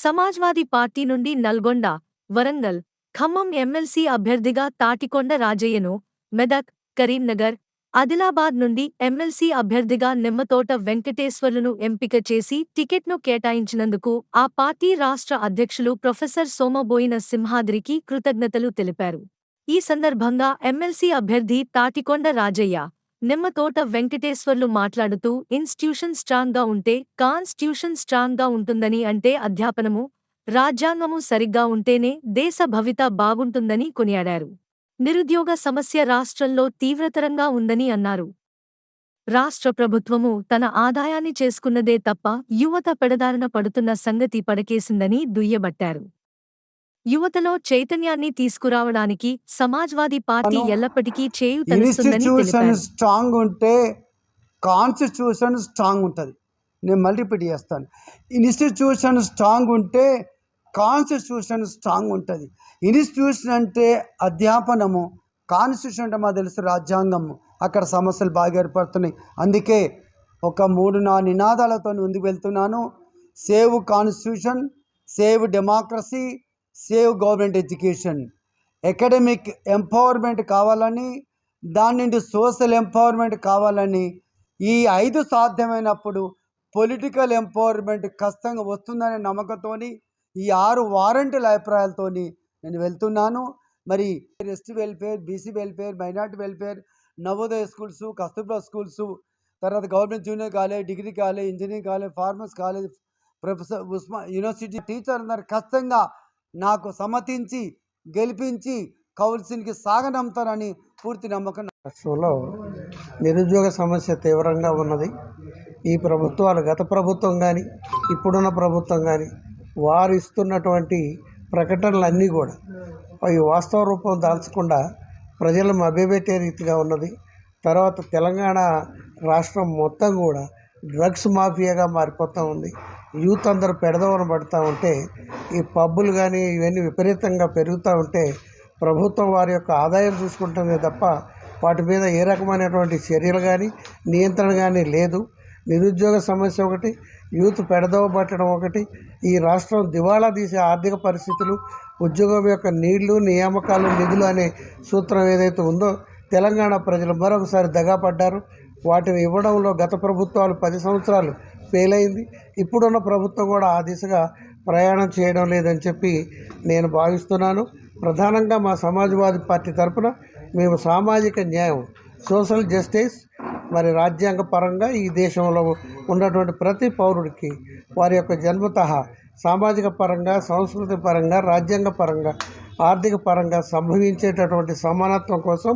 Samajwadi party నుండి Nalgonda Warangal Khammam MLC అభ్యర్థిగా తాటికొండ రాజయ్యను మెదక్ కరీంనగర్ ఆదిలాబాద్ నుండి ఎమ్మెల్సీ అభ్యర్థిగా నిమ్మతోట వెంకటేశ్వర్లను ఎంపిక చేసి టికెట్ను కేటాయించినందుకు ఆ పార్టీ రాష్ట్ర అధ్యక్షులు ప్రొఫెసర్ సోమబోయిన సింహాద్రికి కృతజ్ఞతలు తెలిపారు. ఈ సందర్భంగా ఎమ్మెల్సీ అభ్యర్థి తాటికొండ రాజయ్య నిమ్మతోట వెంకటేశ్వర్లు మాట్లాడుతూ ఇన్స్టిట్యూషన్ స్ట్రాంగ్గా ఉంటే కాన్స్టిట్యూషన్ స్ట్రాంగ్గా ఉంటుందని అంటే అధ్యాపనము రాజ్యాంగము సరిగ్గా ఉంటేనే దేశ భవిత బాగుంటుందని కొనియాడారు. నిరుద్యోగ సమస్య రాష్ట్రంలో తీవ్రతరంగా ఉందని అన్నారు. రాష్ట్ర ప్రభుత్వము తన ఆదాయాన్ని చేసుకున్నదే తప్ప యువత పెడదారిన పడుతున్న సంగతి పడకేసిందని దుయ్యబట్టారు. యువతలో చైతన్యాన్ని తీసుకురావడానికి సమాజ్వాదీ పార్టీ ఎల్లప్పటికీ చేయూతనిస్తుందని తెలిపారు. స్ట్రాంగ్ ఉంటే కాన్స్టిట్యూషన్ స్ట్రాంగ్ ఉంటుంది. నేను మళ్ళీ రిపీట్ చేస్తాను. ఇన్స్టిట్యూషన్ స్ట్రాంగ్ ఉంటే కాన్స్టిట్యూషన్ స్ట్రాంగ్ ఉంటుంది. ఇన్స్టిట్యూషన్ అంటే అధ్యాపనము. కాన్స్టిట్యూషన్ అంటే మాకు తెలుసు రాజ్యాంగము. అక్కడ సమస్యలు బాగా ఏర్పడుతున్నాయి. అందుకే ఒక మూడు నా నినాదాలతో ముందుకు వెళ్తున్నాను. Save constitution save democracy save government education academic empowerment కావాలని దాని నుండి సోషల్ ఎంపవర్మెంట్ కావాలని ఈ ఐదు సాధ్యమైనప్పుడు పొలిటికల్ ఎంపవర్మెంట్ కష్టంగా వస్తుందనే నమ్మకంతోని ఈ ఆరు వారంటీల అభిప్రాయాలతోని నేను వెళ్తున్నాను. మరి ST welfare BC welfare minority welfare Navodaya schools Kasturba schools తర్వాత government junior college degree college engineering college farmers college professor ఉస్మా university teacher అందరు ఖచ్చితంగా నాకు సమ్మతించి గెలిపించి కౌన్సిల్కి సాగనంపుతారని పూర్తి నమ్మకం రాష్ట్రంలో నిరుద్యోగ సమస్య తీవ్రంగా ఉన్నది. ఈ ప్రభుత్వాలు గత ప్రభుత్వం కానీ ఇప్పుడున్న ప్రభుత్వం కానీ వారు ఇస్తున్నటువంటి ప్రకటనలన్నీ కూడా అవి వాస్తవ రూపం దాల్చకుండా ప్రజలు మభ్యపెట్టే రీతిగా ఉన్నది. తర్వాత తెలంగాణ రాష్ట్రం మొత్తం కూడా డ్రగ్స్ మాఫియాగా మారిపోతూ ఉంది. యూత్ అందరూ పెడదవన పడుతూ ఉంటే ఈ పబ్బులు కానీ ఇవన్నీ విపరీతంగా పెరుగుతూ ఉంటే ప్రభుత్వం వారి యొక్క ఆదాయం చూసుకుంటుంది తప్ప వాటి మీద ఏ రకమైనటువంటి చర్యలు కానీ నియంత్రణ కానీ లేదు. నిరుద్యోగ సమస్య ఒకటి యూత్ పెడదవ పట్టడం ఒకటి ఈ రాష్ట్రం దివాళా తీసే ఆర్థిక పరిస్థితులు ఉద్యోగం యొక్క నీళ్ళు నియామకాలు నిధులు అనే సూత్రం ఏదైతే ఉందో తెలంగాణ ప్రజలు మరొకసారి దగాపడ్డారు వాటిని ఇవ్వడంలో గత ప్రభుత్వాలు పది సంవత్సరాలు ఫెయిల్ అయింది ఇప్పుడున్న ప్రభుత్వం కూడా ఆ దిశగా ప్రయాణం చేయడం లేదని చెప్పి నేను భావిస్తున్నాను. ప్రధానంగా మా సమాజ్వాదీ పార్టీ తరపున మేము సామాజిక న్యాయం సోషల్ జస్టిస్ మరి రాజ్యాంగ పరంగా ఈ దేశంలో ఉన్నటువంటి ప్రతి పౌరుడికి వారి యొక్క జన్మతః సామాజిక పరంగా సాంస్కృతిక పరంగా రాజ్యాంగ పరంగా ఆర్థిక పరంగా సంభవించేటటువంటి సమానత్వం కోసం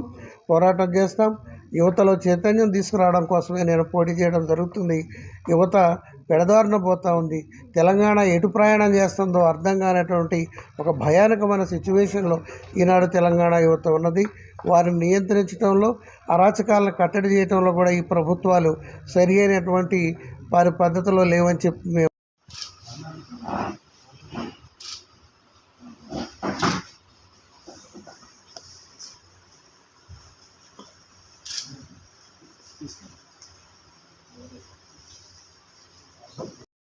పోరాటం చేస్తాం. యువతలో చైతన్యం తీసుకురావడం కోసమే నేను పోటీ చేయడం జరుగుతుంది. యువత పెడదారిన పోతూ ఉంది. తెలంగాణ ఎటు ప్రయాణం చేస్తుందో అర్థం కానటువంటి ఒక భయానకమైన సిచ్యువేషన్లో ఈనాడు తెలంగాణ యువత ఉన్నది. వారిని నియంత్రించడంలో అరాచకాలను కట్టడి చేయడంలో కూడా ఈ ప్రభుత్వాలు సరి అయినటువంటి వారి పద్ధతిలో లేవని చెప్పి మేము Peace.